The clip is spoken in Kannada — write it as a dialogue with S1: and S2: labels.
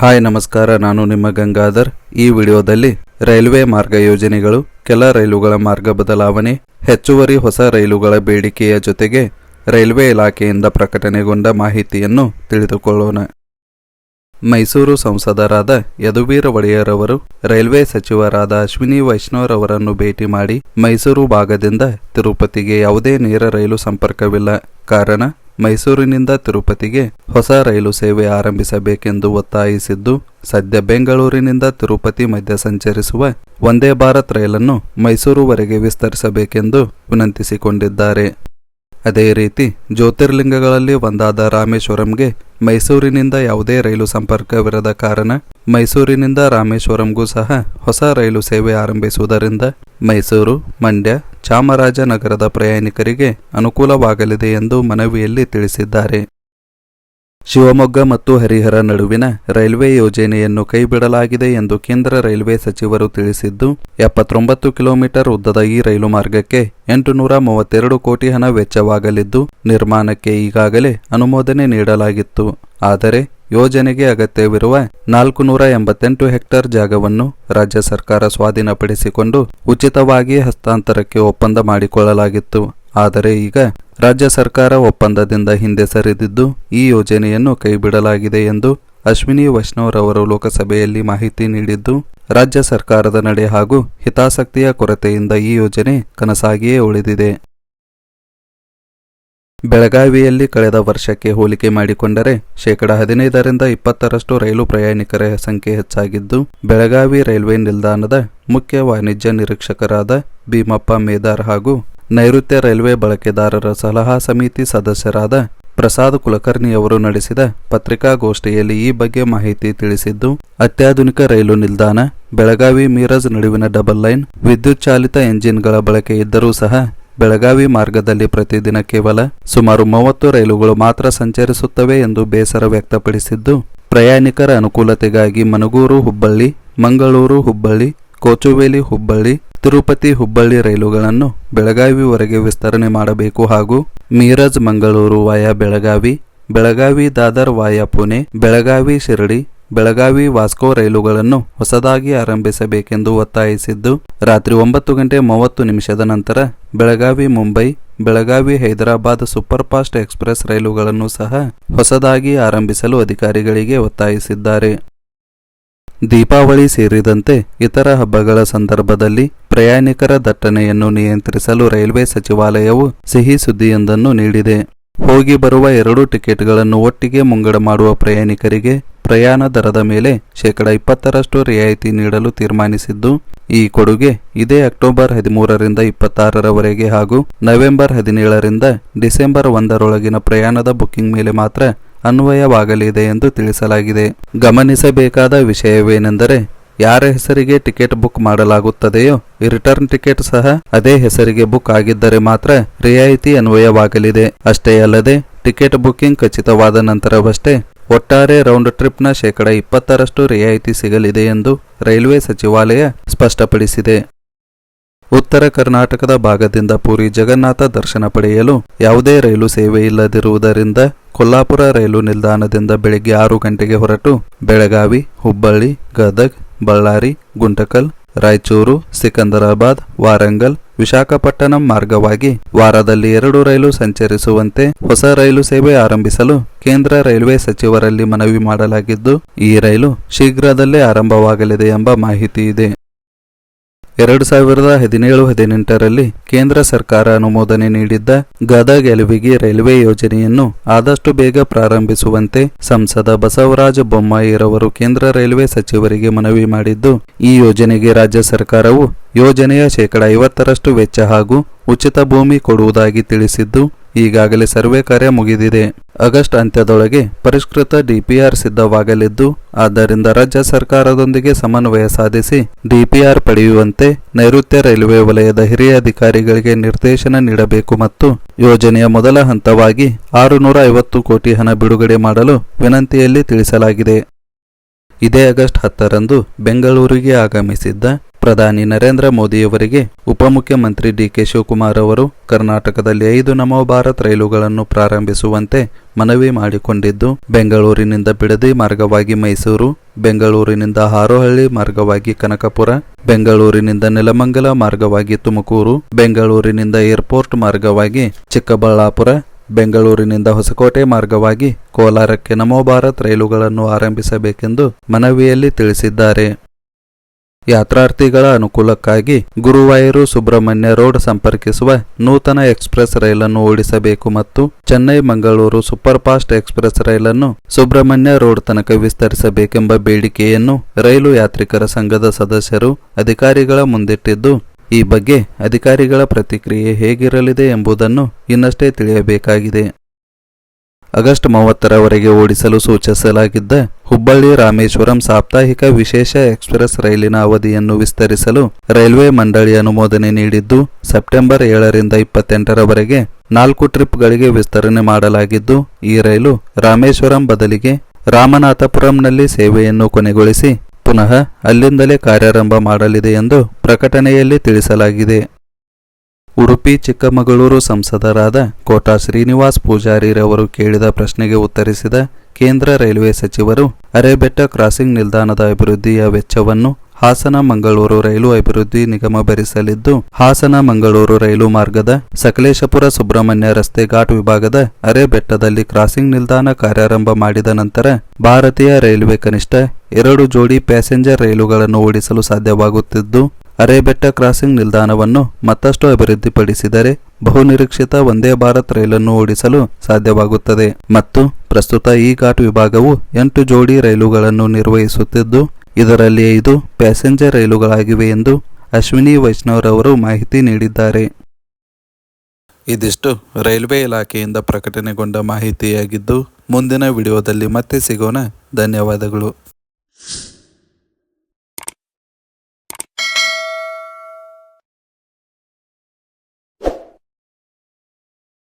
S1: ಹಾಯ್, ನಮಸ್ಕಾರ. ನಾನು ನಿಮ್ಮ ಗಂಗಾಧರ್. ಈ ವಿಡಿಯೋದಲ್ಲಿ ರೈಲ್ವೆ ಮಾರ್ಗ ಯೋಜನೆಗಳು, ಕೆಲ ರೈಲುಗಳ ಮಾರ್ಗ ಬದಲಾವಣೆ, ಹೆಚ್ಚುವರಿ ಹೊಸ ರೈಲುಗಳ ಬೇಡಿಕೆಯ ಜೊತೆಗೆ ರೈಲ್ವೆ ಇಲಾಖೆಯಿಂದ ಪ್ರಕಟಣೆಗೊಂಡ ಮಾಹಿತಿಯನ್ನು ತಿಳಿದುಕೊಳ್ಳೋಣ. ಮೈಸೂರು ಸಂಸದರಾದ ಯದುವೀರ ಒಡೆಯರ್ ಅವರು ರೈಲ್ವೆ ಸಚಿವರಾದ ಅಶ್ವಿನಿ ವೈಷ್ಣವರವರನ್ನು ಭೇಟಿ ಮಾಡಿ ಮೈಸೂರು ಭಾಗದಿಂದ ತಿರುಪತಿಗೆ ಯಾವುದೇ ನೇರ ರೈಲು ಸಂಪರ್ಕವಿಲ್ಲ. ಕಾರಣ ಮೈಸೂರಿನಿಂದ ತಿರುಪತಿಗೆ ಹೊಸ ರೈಲು ಸೇವೆ ಆರಂಭಿಸಬೇಕೆಂದು ಒತ್ತಾಯಿಸಿದ್ದು, ಸದ್ಯ ಬೆಂಗಳೂರಿನಿಂದ ತಿರುಪತಿ ಮಧ್ಯ ಸಂಚರಿಸುವ ವಂದೇ ಭಾರತ್ ರೈಲನ್ನು ಮೈಸೂರುವರೆಗೆ ವಿಸ್ತರಿಸಬೇಕೆಂದು ವಿನಂತಿಸಿಕೊಂಡಿದ್ದಾರೆ. ಅದೇ ರೀತಿ ಜ್ಯೋತಿರ್ಲಿಂಗಗಳಲ್ಲಿ ಒಂದಾದ ರಾಮೇಶ್ವರಂಗೆ ಮೈಸೂರಿನಿಂದ ಯಾವುದೇ ರೈಲು ಸಂಪರ್ಕವಿರದ ಕಾರಣ ಮೈಸೂರಿನಿಂದ ರಾಮೇಶ್ವರಂಗೂ ಸಹ ಹೊಸ ರೈಲು ಸೇವೆ ಆರಂಭಿಸುವುದರಿಂದ ಮೈಸೂರು, ಮಂಡ್ಯ, ಚಾಮರಾಜನಗರದ ಪ್ರಯಾಣಿಕರಿಗೆ ಅನುಕೂಲವಾಗಲಿದೆ ಎಂದು ಮನವಿಯಲ್ಲಿ ತಿಳಿಸಿದ್ದಾರೆ. ಶಿವಮೊಗ್ಗ ಮತ್ತು ಹರಿಹರ ನಡುವಿನ ರೈಲ್ವೆ ಯೋಜನೆಯನ್ನು ಕೈಬಿಡಲಾಗಿದೆ ಎಂದು ಕೇಂದ್ರ ರೈಲ್ವೆ ಸಚಿವರು ತಿಳಿಸಿದ್ದು, ಎಪ್ಪತ್ತೊಂಬತ್ತು ಕಿಲೋಮೀಟರ್ ಉದ್ದದ ಈ ರೈಲು ಮಾರ್ಗಕ್ಕೆ ಎಂಟುನೂರ ಮೂವತ್ತೆರಡು ಕೋಟಿ ಹಣ ವೆಚ್ಚವಾಗಲಿದ್ದು, ನಿರ್ಮಾಣಕ್ಕೆ ಈಗಾಗಲೇ ಅನುಮೋದನೆ ನೀಡಲಾಗಿತ್ತು. ಆದರೆ, ಯೋಜನೆಗೆ ಅಗತ್ಯವಿರುವ ನಾಲ್ಕು ನೂರ ಎಂಬತ್ತೆಂಟು ಹೆಕ್ಟೇರ್ ಜಾಗವನ್ನು ರಾಜ್ಯ ಸರ್ಕಾರ ಸ್ವಾಧೀನಪಡಿಸಿಕೊಂಡು ಉಚಿತವಾಗಿ ಹಸ್ತಾಂತರಕ್ಕೆ ಒಪ್ಪಂದ ಮಾಡಿಕೊಳ್ಳಲಾಗಿತ್ತು. ಆದರೆ ಈಗ ರಾಜ್ಯ ಸರ್ಕಾರ ಒಪ್ಪಂದದಿಂದ ಹಿಂದೆ ಸರಿದಿದ್ದು ಈ ಯೋಜನೆಯನ್ನು ಕೈಬಿಡಲಾಗಿದೆ ಎಂದು ಅಶ್ವಿನಿ ವೈಷ್ಣವರವರು ಲೋಕಸಭೆಯಲ್ಲಿ ಮಾಹಿತಿ ನೀಡಿದ್ದು, ರಾಜ್ಯ ಸರ್ಕಾರದ ನಡೆ ಹಾಗೂ ಹಿತಾಸಕ್ತಿಯ ಕೊರತೆಯಿಂದ ಈ ಯೋಜನೆ ಕನಸಾಗಿಯೇ ಉಳಿದಿದೆ. ಬೆಳಗಾವಿಯಲ್ಲಿ ಕಳೆದ ವರ್ಷಕ್ಕೆ ಹೋಲಿಕೆ ಮಾಡಿಕೊಂಡರೆ ಶೇಕಡ ಹದಿನೈದರಿಂದ ಇಪ್ಪತ್ತರಷ್ಟು ರೈಲು ಪ್ರಯಾಣಿಕರ ಸಂಖ್ಯೆ ಹೆಚ್ಚಾಗಿದ್ದು, ಬೆಳಗಾವಿ ರೈಲ್ವೆ ನಿಲ್ದಾಣದ ಮುಖ್ಯ ವಾಣಿಜ್ಯ ನಿರೀಕ್ಷಕರಾದ ಭೀಮಪ್ಪ ಮೇದಾರ್ ಹಾಗೂ ನೈಋತ್ಯ ರೈಲ್ವೆ ಬಳಕೆದಾರರ ಸಲಹಾ ಸಮಿತಿ ಸದಸ್ಯರಾದ ಪ್ರಸಾದ್ ಕುಲಕರ್ಣಿ ಅವರು ನಡೆಸಿದ ಪತ್ರಿಕಾಗೋಷ್ಠಿಯಲ್ಲಿ ಈ ಬಗ್ಗೆ ಮಾಹಿತಿ ತಿಳಿಸಿದ್ದು, ಅತ್ಯಾಧುನಿಕ ರೈಲು ನಿಲ್ದಾಣ, ಬೆಳಗಾವಿ ಮೀರಜ್ ನಡುವಿನ ಡಬಲ್ ಲೈನ್, ವಿದ್ಯುತ್ ಚಾಲಿತ ಎಂಜಿನ್ಗಳ ಬಳಕೆ ಇದ್ದರೂ ಸಹ ಬೆಳಗಾವಿ ಮಾರ್ಗದಲ್ಲಿ ಪ್ರತಿದಿನ ಕೇವಲ ಸುಮಾರು ಮೂವತ್ತು ರೈಲುಗಳು ಮಾತ್ರ ಸಂಚರಿಸುತ್ತವೆ ಎಂದು ಬೇಸರ ವ್ಯಕ್ತಪಡಿಸಿದ್ದು, ಪ್ರಯಾಣಿಕರ ಅನುಕೂಲತೆಗಾಗಿ ಮನಗೂರು ಹುಬ್ಬಳ್ಳಿ, ಮಂಗಳೂರು ಹುಬ್ಬಳ್ಳಿ, ಕೋಚುವೇಲಿ ಹುಬ್ಬಳ್ಳಿ ತಿರುಪತಿ ಹುಬ್ಬಳ್ಳಿ ರೈಲುಗಳನ್ನು ಬೆಳಗಾವಿವರೆಗೆ ವಿಸ್ತರಣೆ ಮಾಡಬೇಕು ಹಾಗೂ ಮೀರಜ್ ಮಂಗಳೂರು ವಾಯ ಬೆಳಗಾವಿ ಬೆಳಗಾವಿ ದಾದರ್ ವಾಯ ಪುಣೆ, ಬೆಳಗಾವಿ ಶಿರಡಿ, ಬೆಳಗಾವಿ ವಾಸ್ಕೋ ರೈಲುಗಳನ್ನು ಹೊಸದಾಗಿ ಆರಂಭಿಸಬೇಕೆಂದು ಒತ್ತಾಯಿಸಿದ್ದು, ರಾತ್ರಿ ಒಂಬತ್ತು ಗಂಟೆ ಮೂವತ್ತು ನಿಮಿಷದ ನಂತರ Belagavi Mumbai, Belagavi Hyderabad super fast express ರೈಲುಗಳನ್ನು ಸಹ ಹೊಸದಾಗಿ ಆರಂಭಿಸಲು ಅಧಿಕಾರಿಗಳಿಗೆ ಒತ್ತಾಯಿಸಿದ್ದಾರೆ. ದೀಪಾವಳಿ ಸೇರಿದಂತೆ ಇತರ ಹಬ್ಬಗಳ ಸಂದರ್ಭದಲ್ಲಿ ಪ್ರಯಾಣಿಕರ ದಟ್ಟಣೆಯನ್ನು ನಿಯಂತ್ರಿಸಲು ರೈಲ್ವೆ ಸಚಿವಾಲಯವು ಸಿಹಿ ಸುದ್ದಿಯೊಂದನ್ನು ನೀಡಿದೆ. ಹೋಗಿ ಬರುವ ಎರಡು ಟಿಕೆಟ್ಗಳನ್ನು ಒಟ್ಟಿಗೆ ಮುಂಗಡ ಮಾಡುವ ಪ್ರಯಾಣಿಕರಿಗೆ ಪ್ರಯಾಣ ದರದ ಮೇಲೆ ಶೇಕಡ ಇಪ್ಪತ್ತರಷ್ಟು ರಿಯಾಯಿತಿ ನೀಡಲು ತೀರ್ಮಾನಿಸಿದ್ದು, ಈ ಕೊಡುಗೆ ಇದೇ ಅಕ್ಟೋಬರ್ ಹದಿಮೂರರಿಂದ ಇಪ್ಪತ್ತಾರರವರೆಗೆ ಹಾಗೂ ನವೆಂಬರ್ ಹದಿನೇಳರಿಂದ ಡಿಸೆಂಬರ್ ಒಂದರೊಳಗಿನ ಪ್ರಯಾಣದ ಬುಕ್ಕಿಂಗ್ ಮೇಲೆ ಮಾತ್ರ ಅನ್ವಯವಾಗಲಿದೆ ಎಂದು ತಿಳಿಸಲಾಗಿದೆ. ಗಮನಿಸಬೇಕಾದ ವಿಷಯವೇನೆಂದರೆ, ಯಾರ ಹೆಸರಿಗೆ ಟಿಕೆಟ್ ಬುಕ್ ಮಾಡಲಾಗುತ್ತದೆಯೋ, ರಿಟರ್ನ್ ಟಿಕೆಟ್ ಸಹ ಅದೇ ಹೆಸರಿಗೆ ಬುಕ್ ಆಗಿದ್ದರೆ ಮಾತ್ರ ರಿಯಾಯಿತಿ ಅನ್ವಯವಾಗಲಿದೆ. ಅಷ್ಟೇ ಅಲ್ಲದೆ, ಟಿಕೆಟ್ ಬುಕ್ಕಿಂಗ್ ಖಚಿತವಾದ ನಂತರವಷ್ಟೇ, ಒಟ್ಟಾರೆ ರೌಂಡ್ ಟ್ರಿಪ್ನ ಶೇಕಡ ಇಪ್ಪತ್ತರಷ್ಟು ರಿಯಾಯಿತಿ ಸಿಗಲಿದೆ ಎಂದು ರೈಲ್ವೆ ಸಚಿವಾಲಯ ಸ್ಪಷ್ಟಪಡಿಸಿದೆ. ಉತ್ತರ ಕರ್ನಾಟಕದ ಭಾಗದಿಂದ ಪುರಿ ಜಗನ್ನಾಥ ದರ್ಶನ ಪಡೆಯಲು ಯಾವುದೇ ರೈಲು ಸೇವೆ ಇಲ್ಲದಿರುವುದರಿಂದ ಕೊಲ್ಲಾಪುರ ರೈಲು ನಿಲ್ದಾಣದಿಂದ ಬೆಳಗ್ಗೆ ಆರು ಗಂಟೆಗೆ ಹೊರಟು ಬೆಳಗಾವಿ, ಹುಬ್ಬಳ್ಳಿ, ಗದಗ್, ಬಳ್ಳಾರಿ, ಗುಂಟಕಲ್, ರಾಯಚೂರು, ಸಿಕಂದರಾಬಾದ್, ವಾರಂಗಲ್, ವಿಶಾಖಪಟ್ಟಣಂ ಮಾರ್ಗವಾಗಿ ವಾರದಲ್ಲಿ ಎರಡು ರೈಲು ಸಂಚರಿಸುವಂತೆ ಹೊಸ ರೈಲು ಸೇವೆ ಆರಂಭಿಸಲು ಕೇಂದ್ರ ರೈಲ್ವೆ ಸಚಿವರಲ್ಲಿ ಮನವಿ ಮಾಡಲಾಗಿದ್ದು, ಈ ರೈಲು ಶೀಘ್ರದಲ್ಲೇ ಆರಂಭವಾಗಲಿದೆ ಎಂಬ ಮಾಹಿತಿ ಇದೆ. ಎರಡು ಸಾವಿರದ ಹದಿನೇಳು ಹದಿನೆಂಟರಲ್ಲಿ ಕೇಂದ್ರ ಸರ್ಕಾರ ಅನುಮೋದನೆ ನೀಡಿದ್ದ ಗದಗ ಎಲುವಿಗೆ ರೈಲ್ವೆ ಯೋಜನೆಯನ್ನು ಆದಷ್ಟು ಬೇಗ ಪ್ರಾರಂಭಿಸುವಂತೆ ಸಂಸದ ಬಸವರಾಜ ಬೊಮ್ಮಾಯಿರವರು ಕೇಂದ್ರ ರೈಲ್ವೆ ಸಚಿವರಿಗೆ ಮನವಿ ಮಾಡಿದ್ದು, ಈ ಯೋಜನೆಗೆ ರಾಜ್ಯ ಸರ್ಕಾರವು ಯೋಜನೆಯ ಶೇಕಡ ಐವತ್ತರಷ್ಟು ವೆಚ್ಚ ಹಾಗೂ ಉಚಿತ ಭೂಮಿ ಕೊಡುವುದಾಗಿ ತಿಳಿಸಿದ್ದು ಈಗಾಗಲೇ ಸರ್ವೆ ಕಾರ್ಯ ಮುಗಿದಿದೆ. ಆಗಸ್ಟ್ ಅಂತ್ಯದೊಳಗೆ ಪರಿಷ್ಕೃತ ಡಿಪಿಆರ್ ಸಿದ್ಧವಾಗಲಿದ್ದು, ಆದ್ದರಿಂದ ರಾಜ್ಯ ಸರ್ಕಾರದೊಂದಿಗೆ ಸಮನ್ವಯ ಸಾಧಿಸಿ ಡಿಪಿಆರ್ ಪಡೆಯುವಂತೆ ನೈಋತ್ಯ ರೈಲ್ವೆ ವಲಯದ ಹಿರಿಯ ಅಧಿಕಾರಿಗಳಿಗೆ ನಿರ್ದೇಶನ ನೀಡಬೇಕು ಮತ್ತು ಯೋಜನೆಯ ಮೊದಲ ಹಂತವಾಗಿ ಆರುನೂರ ಐವತ್ತು ಕೋಟಿ ಹಣ ಬಿಡುಗಡೆ ಮಾಡಲು ವಿನಂತಿಯಲ್ಲಿ ತಿಳಿಸಲಾಗಿದೆ. ಇದೇ ಆಗಸ್ಟ್ ಹತ್ತರಂದು ಬೆಂಗಳೂರಿಗೆ ಆಗಮಿಸಿದ್ದ ಪ್ರಧಾನಿ ನರೇಂದ್ರ ಮೋದಿಯವರಿಗೆ ಉಪಮುಖ್ಯಮಂತ್ರಿ ಡಿಕೆ ಶಿವಕುಮಾರ್ ಅವರು ಕರ್ನಾಟಕದಲ್ಲಿ ಐದು ನಮೋ ಭಾರತ್ ರೈಲುಗಳನ್ನು ಪ್ರಾರಂಭಿಸುವಂತೆ ಮನವಿ ಮಾಡಿಕೊಂಡಿದ್ದು, ಬೆಂಗಳೂರಿನಿಂದ ಬಿಡದಿ ಮಾರ್ಗವಾಗಿ ಮೈಸೂರು, ಬೆಂಗಳೂರಿನಿಂದ ಹಾರೋಹಳ್ಳಿ ಮಾರ್ಗವಾಗಿ ಕನಕಪುರ, ಬೆಂಗಳೂರಿನಿಂದ ನೆಲಮಂಗಲ ಮಾರ್ಗವಾಗಿ ತುಮಕೂರು, ಬೆಂಗಳೂರಿನಿಂದ ಏರ್ಪೋರ್ಟ್ ಮಾರ್ಗವಾಗಿ ಚಿಕ್ಕಬಳ್ಳಾಪುರ, ಬೆಂಗಳೂರಿನಿಂದ ಹೊಸಕೋಟೆ ಮಾರ್ಗವಾಗಿ ಕೋಲಾರಕ್ಕೆ ನಮೋ ಭಾರತ್ ರೈಲುಗಳನ್ನು ಆರಂಭಿಸಬೇಕೆಂದು ಮನವಿಯಲ್ಲಿ ತಿಳಿಸಿದ್ದಾರೆ. ಯಾತ್ರಾರ್ಥಿಗಳ ಅನುಕೂಲಕ್ಕಾಗಿ ಗುರುವಾಯೂರು ಸುಬ್ರಹ್ಮಣ್ಯ ರೋಡ್ ಸಂಪರ್ಕಿಸುವ ನೂತನ ಎಕ್ಸ್ಪ್ರೆಸ್ ರೈಲನ್ನು ಓಡಿಸಬೇಕು ಮತ್ತು Chennai Mangaluru super fast express ರೈಲನ್ನು ಸುಬ್ರಹ್ಮಣ್ಯ ರೋಡ್ ತನಕ ವಿಸ್ತರಿಸಬೇಕೆಂಬ ಬೇಡಿಕೆಯನ್ನು ರೈಲು ಯಾತ್ರಿಕರ ಸಂಘದ ಸದಸ್ಯರು ಅಧಿಕಾರಿಗಳ ಮುಂದಿಟ್ಟಿದ್ದು, ಈ ಬಗ್ಗೆ ಅಧಿಕಾರಿಗಳ ಪ್ರತಿಕ್ರಿಯೆ ಹೇಗಿರಲಿದೆ ಎಂಬುದನ್ನು ಇನ್ನಷ್ಟೇ ತಿಳಿಯಬೇಕಾಗಿದೆ. ಆಗಸ್ಟ್ ಮೂವತ್ತರವರೆಗೆ ಓಡಿಸಲು ಸೂಚಿಸಲಾಗಿದ್ದ ಹುಬ್ಬಳ್ಳಿ ರಾಮೇಶ್ವರಂ ಸಾಪ್ತಾಹಿಕ ವಿಶೇಷ ಎಕ್ಸ್ಪ್ರೆಸ್ ರೈಲಿನ ಅವಧಿಯನ್ನು ವಿಸ್ತರಿಸಲು ರೈಲ್ವೆ ಮಂಡಳಿ ಅನುಮೋದನೆ ನೀಡಿದ್ದು, ಸೆಪ್ಟೆಂಬರ್ ಏಳರಿಂದ ಇಪ್ಪತ್ತೆಂಟರವರೆಗೆ ನಾಲ್ಕು ಟ್ರಿಪ್ಗಳಿಗೆ ವಿಸ್ತರಣೆ ಮಾಡಲಾಗಿದ್ದು, ಈ ರೈಲು ರಾಮೇಶ್ವರಂ ಬದಲಿಗೆ ರಾಮನಾಥಪುರಂನಲ್ಲಿ ಸೇವೆಯನ್ನು ಕೊನೆಗೊಳಿಸಿ, ಪುನಃ ಅಲ್ಲಿಂದಲೇ ಕಾರ್ಯಾರಂಭ ಮಾಡಲಿದೆ ಎಂದು ಪ್ರಕಟಣೆಯಲ್ಲಿ ತಿಳಿಸಲಾಗಿದೆ. ಉಡುಪಿ ಚಿಕ್ಕಮಗಳೂರು ಸಂಸದರಾದ ಕೋಟಾ ಶ್ರೀನಿವಾಸ್ ಪೂಜಾರಿರವರು ಕೇಳಿದ ಪ್ರಶ್ನೆಗೆ ಉತ್ತರಿಸಿದ ಕೇಂದ್ರ ರೈಲ್ವೆ ಸಚಿವರು, ಅರೆಬೆಟ್ಟ ಕ್ರಾಸಿಂಗ್ ನಿಲ್ದಾಣದ ಅಭಿವೃದ್ಧಿಯ ವೆಚ್ಚವನ್ನು ಹಾಸನ ಮಂಗಳೂರು ರೈಲು ಅಭಿವೃದ್ಧಿ ನಿಗಮ ಭರಿಸಲಿದ್ದು, ಹಾಸನ ಮಂಗಳೂರು ರೈಲು ಮಾರ್ಗದ ಸಕಲೇಶಪುರ ಸುಬ್ರಹ್ಮಣ್ಯ ರಸ್ತೆ ಘಾಟ್ ವಿಭಾಗದ ಅರೆಬೆಟ್ಟದಲ್ಲಿ ಕ್ರಾಸಿಂಗ್ ನಿಲ್ದಾಣ ಕಾರ್ಯಾರಂಭ ಮಾಡಿದ ನಂತರ ಭಾರತೀಯ ರೈಲ್ವೆ ಕನಿಷ್ಠ ಎರಡು ಜೋಡಿ ಪ್ಯಾಸೆಂಜರ್ ರೈಲುಗಳನ್ನು ಓಡಿಸಲು ಸಾಧ್ಯವಾಗುತ್ತಿದ್ದು ಅರೆಬೆಟ್ಟ ಕ್ರಾಸಿಂಗ್ ನಿಲ್ದಾಣವನ್ನು ಮತ್ತಷ್ಟು ಅಭಿವೃದ್ಧಿಪಡಿಸಿದರೆ ಬಹುನಿರೀಕ್ಷಿತ ವಂದೇ ಭಾರತ್ ರೈಲನ್ನು ಓಡಿಸಲು ಸಾಧ್ಯವಾಗುತ್ತದೆ. ಮತ್ತು ಪ್ರಸ್ತುತ ಈ ಘಾಟ್ ವಿಭಾಗವು ಎಂಟು ಜೋಡಿ ರೈಲುಗಳನ್ನು ನಿರ್ವಹಿಸುತ್ತಿದ್ದು ಇದರಲ್ಲಿ ಐದು ಪ್ಯಾಸೆಂಜರ್ ರೈಲುಗಳಾಗಿವೆ ಎಂದು ಅಶ್ವಿನಿ ವೈಷ್ಣವ್ರವರು ಮಾಹಿತಿ ನೀಡಿದ್ದಾರೆ. ಇದಿಷ್ಟು ರೈಲ್ವೆ ಇಲಾಖೆಯಿಂದ ಪ್ರಕಟಣೆಗೊಂಡ ಮಾಹಿತಿಯಾಗಿದ್ದು, ಮುಂದಿನ ವಿಡಿಯೋದಲ್ಲಿ ಮತ್ತೆ ಸಿಗೋಣ. ಧನ್ಯವಾದಗಳು.